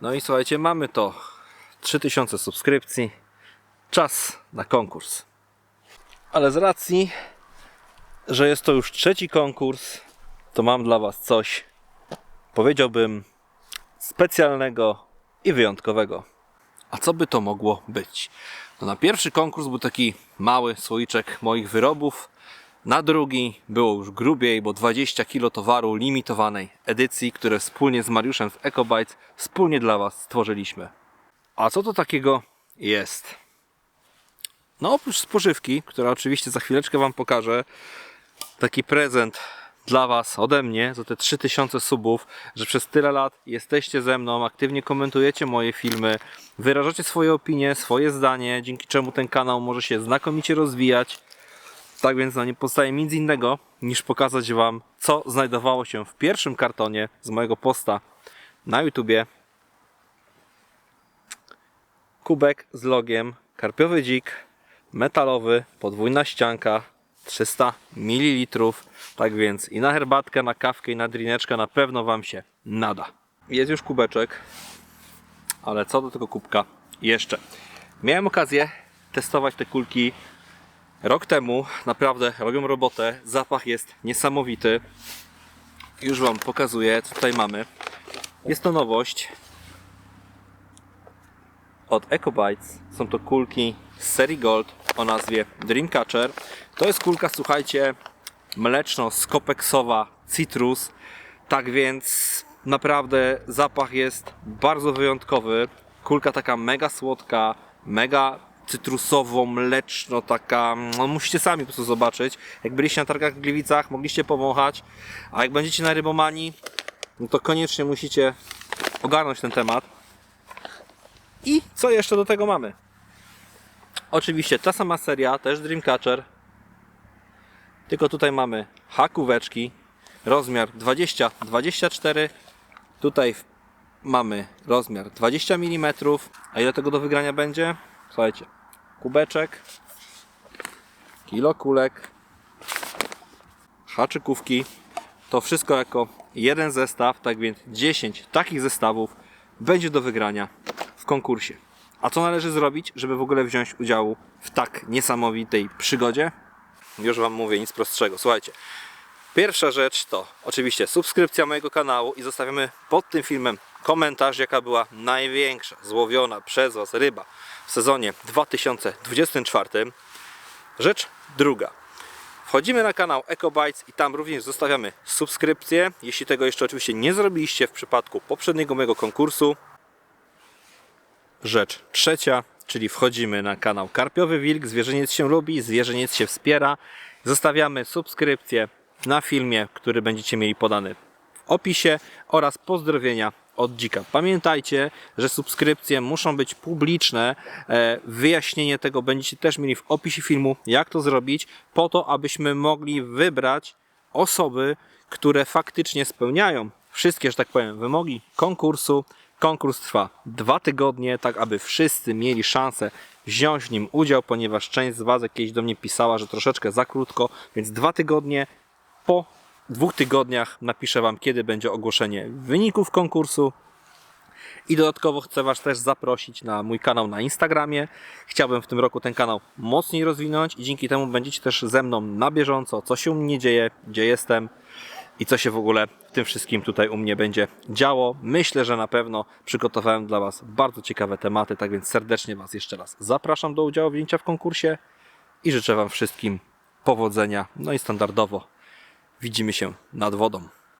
No i słuchajcie, mamy to. 3000 subskrypcji. Czas na konkurs. Ale z racji, że jest to już trzeci konkurs, to mam dla Was coś, powiedziałbym, specjalnego i wyjątkowego. A co by to mogło być? No na pierwszy konkurs był taki mały słoiczek moich wyrobów. Na drugi było już grubiej, bo 20 kg towaru limitowanej edycji, które wspólnie z Mariuszem z EcoBytes wspólnie dla Was stworzyliśmy. A co to takiego jest? No oprócz spożywki, która oczywiście za chwileczkę Wam pokażę, taki prezent dla Was ode mnie za te 3000 subów, że przez tyle lat jesteście ze mną, aktywnie komentujecie moje filmy, wyrażacie swoje opinie, swoje zdanie, dzięki czemu ten kanał może się znakomicie rozwijać. Tak więc no, nie pozostaje nic innego niż pokazać Wam, co znajdowało się w pierwszym kartonie z mojego posta na YouTubie. Kubek z logiem, karpiowy dzik, metalowy, podwójna ścianka, 300 ml. Tak więc i na herbatkę, na kawkę i na drineczkę na pewno Wam się nada. Jest już kubeczek, ale co do tego kubka jeszcze. Miałem okazję testować te kulki rok temu. Naprawdę robią robotę. Zapach jest niesamowity. Już Wam pokazuję, co tutaj mamy. Jest to nowość od EcoBytes. Są to kulki z serii Gold o nazwie Dreamcatcher. To jest kulka, słuchajcie, mleczno-skopeksowa Citrus. Tak więc naprawdę zapach jest bardzo wyjątkowy. Kulka taka mega słodka, mega cytrusowo, mleczno, taka, no musicie sami po prostu zobaczyć. Jak byliście na targach w Gliwicach, mogliście powąchać, a jak będziecie na rybomanii, no to koniecznie musicie ogarnąć ten temat. I co jeszcze do tego mamy? Oczywiście ta sama seria, też Dreamcatcher. Tylko tutaj mamy hakóweczki, rozmiar 20-24. Tutaj mamy rozmiar 20 mm. A ile tego do wygrania będzie? Słuchajcie, kubeczek, kilo kulek, haczykówki. To wszystko jako jeden zestaw, tak więc 10 takich zestawów będzie do wygrania w konkursie. A co należy zrobić, żeby w ogóle wziąć udział w tak niesamowitej przygodzie? Już Wam mówię, nic prostszego. Słuchajcie, pierwsza rzecz to oczywiście subskrypcja mojego kanału i zostawiamy pod tym filmem komentarz, jaka była największa złowiona przez Was ryba w sezonie 2024. Rzecz druga. Wchodzimy na kanał EcoBytes i tam również zostawiamy subskrypcję. Jeśli tego jeszcze oczywiście nie zrobiliście w przypadku poprzedniego mojego konkursu. Rzecz trzecia, czyli wchodzimy na kanał Karpiowy Wilk. Zwierzyniec się lubi, zwierzyniec się wspiera. Zostawiamy subskrypcję na filmie, który będziecie mieli podany w opisie oraz pozdrowienia od dzika. Pamiętajcie, że subskrypcje muszą być publiczne. E, Wyjaśnienie tego będziecie też mieli w opisie filmu, jak to zrobić, po to, abyśmy mogli wybrać osoby, które faktycznie spełniają wszystkie, że tak powiem, wymogi konkursu. Konkurs trwa dwa tygodnie, tak aby wszyscy mieli szansę wziąć w nim udział, ponieważ część z Was kiedyś do mnie pisała, że troszeczkę za krótko, więc dwa tygodnie po dwóch tygodniach napiszę Wam, kiedy będzie ogłoszenie wyników konkursu. I dodatkowo chcę Was też zaprosić na mój kanał na Instagramie. Chciałbym w tym roku ten kanał mocniej rozwinąć i dzięki temu będziecie też ze mną na bieżąco, co się u mnie dzieje, gdzie jestem i co się w ogóle w tym wszystkim tutaj u mnie będzie działo. Myślę, że na pewno przygotowałem dla Was bardzo ciekawe tematy, tak więc serdecznie Was jeszcze raz zapraszam do udziału wzięcia w konkursie i życzę Wam wszystkim powodzenia. No i standardowo widzimy się nad wodą.